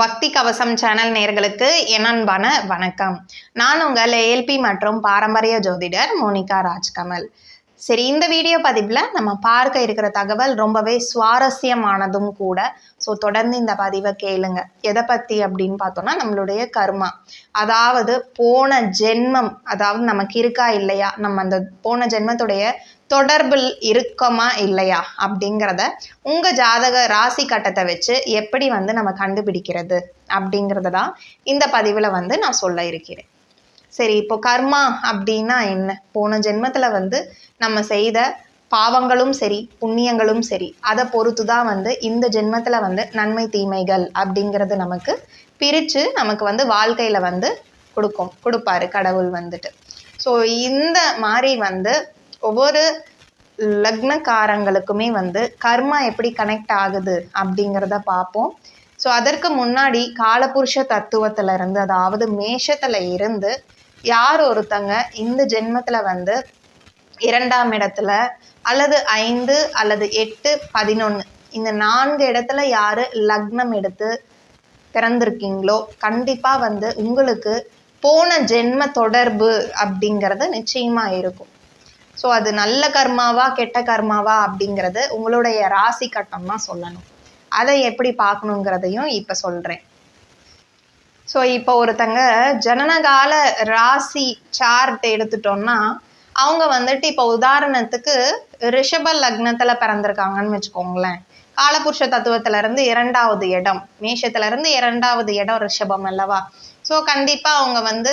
பக்தி கவசம் சேனல் நேர்களுக்கு என்னன்பான வணக்கம். நான் உங்கள் ஏஎல்பி மற்றும் பாரம்பரிய ஜோதிடர் மோனிகா ராஜ்கமல். சரி இந்த வீடியோ பதிவில் நம்ம பார்க்க இருக்கிற தகவல் ரொம்பவே சுவாரஸ்யமானதும் கூட. ஸோ தொடர்ந்து இந்த பதிவை கேளுங்க. எதை பற்றி அப்படின்னு பார்த்தோம்னா நம்மளுடைய கர்மா. அதாவது போன ஜென்மம் அதாவது நமக்கு இருக்கா இல்லையா? நம்ம அந்த போன ஜென்மத்துடைய தொடர்பில் இருக்கமா இல்லையா? அப்படிங்கிறத உங்கள் ஜாதக ராசி கட்டத்தை வச்சு எப்படி வந்து நம்ம கண்டுபிடிக்கிறது அப்படிங்கிறத தான் இந்த பதிவில் வந்து நான் சொல்ல இருக்கிறேன். சரி இப்போ கர்மா அப்படின்னா என்ன? போன ஜென்மத்தில் வந்து நம்ம செய்த பாவங்களும் சரி புண்ணியங்களும் சரி அதை பொறுத்து தான் வந்து இந்த ஜென்மத்தில் வந்து நன்மை தீமைகள் அப்படிங்கிறது நமக்கு பிரித்து நமக்கு வந்து வாழ்க்கையில் வந்து கொடுக்கும் கொடுப்பாரு கடவுள் வந்துட்டு. ஸோ இந்த மாதிரி வந்து ஒவ்வொரு லக்னக்காரங்களுக்குமே வந்து கர்மா எப்படி கனெக்ட் ஆகுது அப்படிங்கிறத பார்ப்போம். ஸோ அதற்கு முன்னாடி காலபுருஷ தத்துவத்திலிருந்து அதாவது மேஷத்தில் இருந்து யார் ஒருத்தங்க இந்த ஜென்மத்தில் வந்து இரண்டாம் இடத்துல அல்லது ஐந்து அல்லது எட்டு பதினொன்று இந்த நான்கு இடத்துல யார் லக்னம் எடுத்து பிறந்திருக்கீங்களோ கண்டிப்பாக வந்து உங்களுக்கு போன ஜென்ம தொடர்பு அப்படிங்கிறது நிச்சயமாக இருக்கும். ஸோ அது நல்ல கர்மாவா கெட்ட கர்மாவா அப்படிங்கிறது உங்களுடைய ராசி கட்டம் தான் சொல்லணும். அதை எப்படி பார்க்கணுங்கிறதையும் இப்போ சொல்கிறேன் ஸோ இப்போ ஒருத்தங்க ஜனனகால ராசி சார்ட் எடுத்துட்டோம்னா அவங்க வந்துட்டு இப்போ உதாரணத்துக்கு ரிஷப லக்னத்தில் பிறந்திருக்காங்கன்னு வச்சுக்கோங்களேன். காலபுருஷ தத்துவத்துல இருந்து இரண்டாவது இடம் மேஷத்துலேருந்து இரண்டாவது இடம் ரிஷபம் அல்லவா? ஸோ கண்டிப்பாக அவங்க வந்து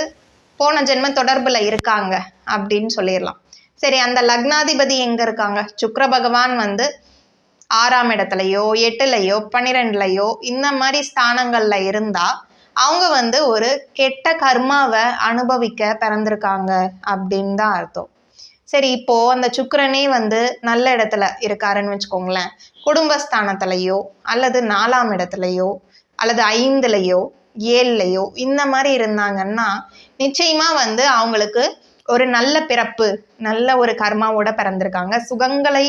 போன ஜென்ம தொடர்பில் இருக்காங்க அப்படின்னு சொல்லிடலாம். சரி அந்த லக்னாதிபதி எங்கே இருக்காங்க? சுக்கிர பகவான் வந்து ஆறாம் இடத்துலையோ எட்டுலையோ பன்னிரெண்டுலையோ இந்த மாதிரி ஸ்தானங்களில் இருந்தால் அவங்க வந்து ஒரு கெட்ட கர்மாவை அனுபவிக்க பிறந்திருக்காங்க அப்படின்னு தான் அர்த்தம். சரி இப்போ அந்த சுக்கரனே வந்து நல்ல இடத்துல இருக்காருன்னு வச்சுக்கோங்களேன். குடும்பஸ்தானத்துலையோ அல்லது நாலாம் இடத்துலையோ அல்லது ஐந்துலையோ ஏழுலையோ இந்த மாதிரி இருந்தாங்கன்னா நிச்சயமா வந்து அவங்களுக்கு ஒரு நல்ல பிறப்பு நல்ல ஒரு கர்மாவோட பிறந்திருக்காங்க. சுகங்களை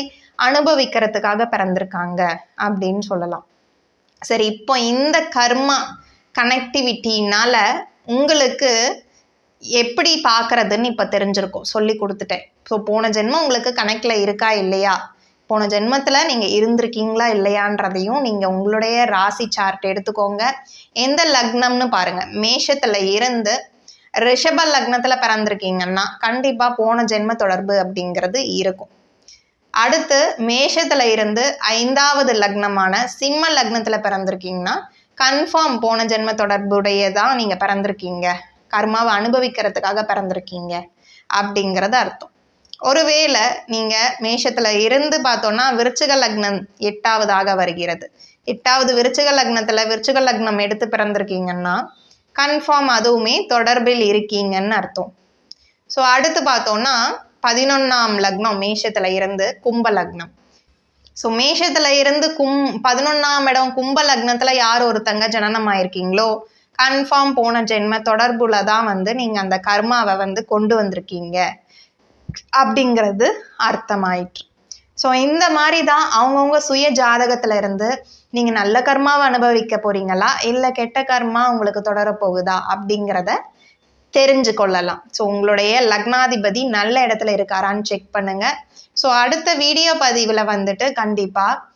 அனுபவிக்கிறதுக்காக பிறந்திருக்காங்க அப்படின்னு சொல்லலாம். சரி இப்போ இந்த கர்மா கனெக்டிவிட்டினால உங்களுக்கு எப்படி பார்க்கறதுன்னு இப்போ தெரிஞ்சிருக்கும். சொல்லி கொடுத்துட்டேன். ஸோ போன ஜென்மம் உங்களுக்கு கனெக்டில் இருக்கா இல்லையா? போன ஜென்மத்தில் நீங்கள் இருந்திருக்கீங்களா இல்லையான்றதையும் நீங்கள் உங்களுடைய ராசி சார்ட் எடுத்துக்கோங்க. எந்த லக்னம்னு பாருங்கள் மேஷத்தில் இருந்து ரிஷப லக்னத்தில் பிறந்திருக்கீங்கன்னா கண்டிப்பாக போன ஜென்ம தொடர்பு அப்படிங்கிறது இருக்கும். அடுத்து மேஷத்தில் இருந்து ஐந்தாவது லக்னமான சிம்ம லக்னத்தில் பிறந்திருக்கீங்கன்னா கன்ஃபார்ம் போன ஜென்ம தொடர்புடையதான் நீங்கள் பிறந்திருக்கீங்க. கர்மாவை அனுபவிக்கிறதுக்காக பிறந்திருக்கீங்க அப்படிங்கிறது அர்த்தம். ஒருவேளை நீங்கள் மேஷத்தில் இருந்து பார்த்தோன்னா விருச்சிக லக்னம் எட்டாவதாக வருகிறது. எட்டாவது விருச்சிக லக்னத்தில் விருச்சிக லக்னம் எடுத்து பிறந்திருக்கீங்கன்னா கன்ஃபார்ம் அதுவுமே தொடர்பில் இருக்கீங்கன்னு அர்த்தம். ஸோ அடுத்து பார்த்தோன்னா பதினொன்றாம் லக்னம் மேஷத்தில் இருந்து கும்ப லக்னம். ஸோ மேஷத்துல இருந்து கும் பதினொன்னாம் இடம் கும்ப லக்னத்துல யார் ஒருத்தங்க ஜனனம் ஆயிருக்கீங்களோ கன்ஃபார்ம் போன ஜென்ம தொடர்புல தான் வந்து நீங்க அந்த கர்மாவை வந்து கொண்டு வந்திருக்கீங்க. அப்படிங்கிறது அர்த்தமாயிற்று. ஸோ இந்த மாதிரி தான் அவங்கவுங்க சுய ஜாதகத்துல இருந்து நீங்க நல்ல கர்மாவை அனுபவிக்க போறீங்களா? இல்லை கெட்ட கர்மா உங்களுக்கு தொடரப்போகுதா அப்படிங்கிறத தெரிஞ்சு கொள்ளலாம் ஸோ உங்களுடைய லக்னாதிபதி நல்ல இடத்துல இருக்காரான்னு செக் பண்ணுங்க. ஸோ அடுத்த வீடியோ பதிவில் வந்துட்டு கண்டிப்பாக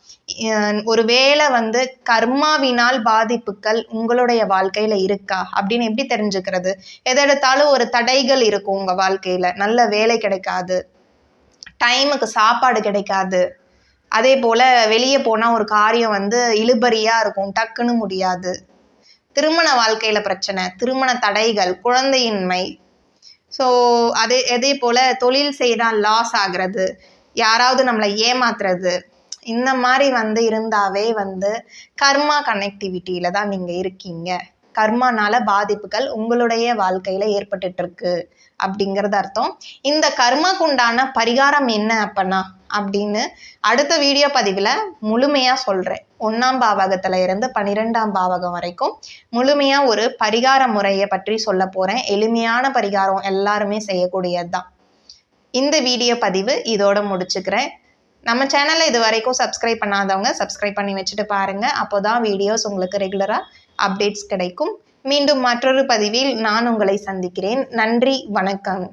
ஒரு வேளை வந்து கர்மாவினால் பாதிப்புகள் உங்களுடைய வாழ்க்கையில இருக்கா? அப்படின்னு எப்படி தெரிஞ்சுக்கிறது? எதெடுத்தாலும் ஒரு தடைகள் இருக்கும் உங்க வாழ்க்கையில. நல்ல வேலை கிடைக்காது. டைமுக்கு சாப்பாடு கிடைக்காது. அதே போல வெளியே போனா ஒரு காரியம் வந்து இழுபறியா இருக்கும். டக்குன்னு முடியாது. திருமண வாழ்க்கையில பிரச்சனை திருமண தடைகள் குழந்தையின்மை. ஸோ அதே அதே போல தொழில் செய்தால் லாஸ் ஆகிறது யாராவது நம்மளை ஏமாத்துறது இந்த மாதிரி வந்து இருந்தாவே வந்து கர்மா கனெக்டிவிட்டியில தான் நீங்கள் இருக்கீங்க. கர்மானால பாதிப்புகள் உங்களுடைய வாழ்க்கையில ஏற்பட்டுட்டு இருக்கு அப்படிங்கிறது அர்த்தம். இந்த கர்மாக்குண்டான பரிகாரம் என்ன அப்பனா அப்படின்னு அடுத்த வீடியோ பதிவில் முழுமையாக சொல்கிறேன் ஒன்றாம் பாவகத்தில் இருந்து பன்னிரெண்டாம் பாவகம் வரைக்கும் முழுமையாக ஒரு பரிகார முறையை பற்றி சொல்ல போகிறேன் எளிமையான பரிகாரம் எல்லாருமே செய்யக்கூடியது தான் இந்த வீடியோ பதிவு இதோட முடிச்சுக்கிறேன். நம்ம சேனலை இது வரைக்கும் சப்ஸ்கிரைப் பண்ணாதவங்க சப்ஸ்கிரைப் பண்ணி வச்சுட்டு பாருங்கள் அப்போ தான் வீடியோஸ் உங்களுக்கு ரெகுலராக அப்டேட்ஸ் கிடைக்கும். மீண்டும் மற்றொரு பதிவில் நான் உங்களை சந்திக்கிறேன். நன்றி வணக்கம்.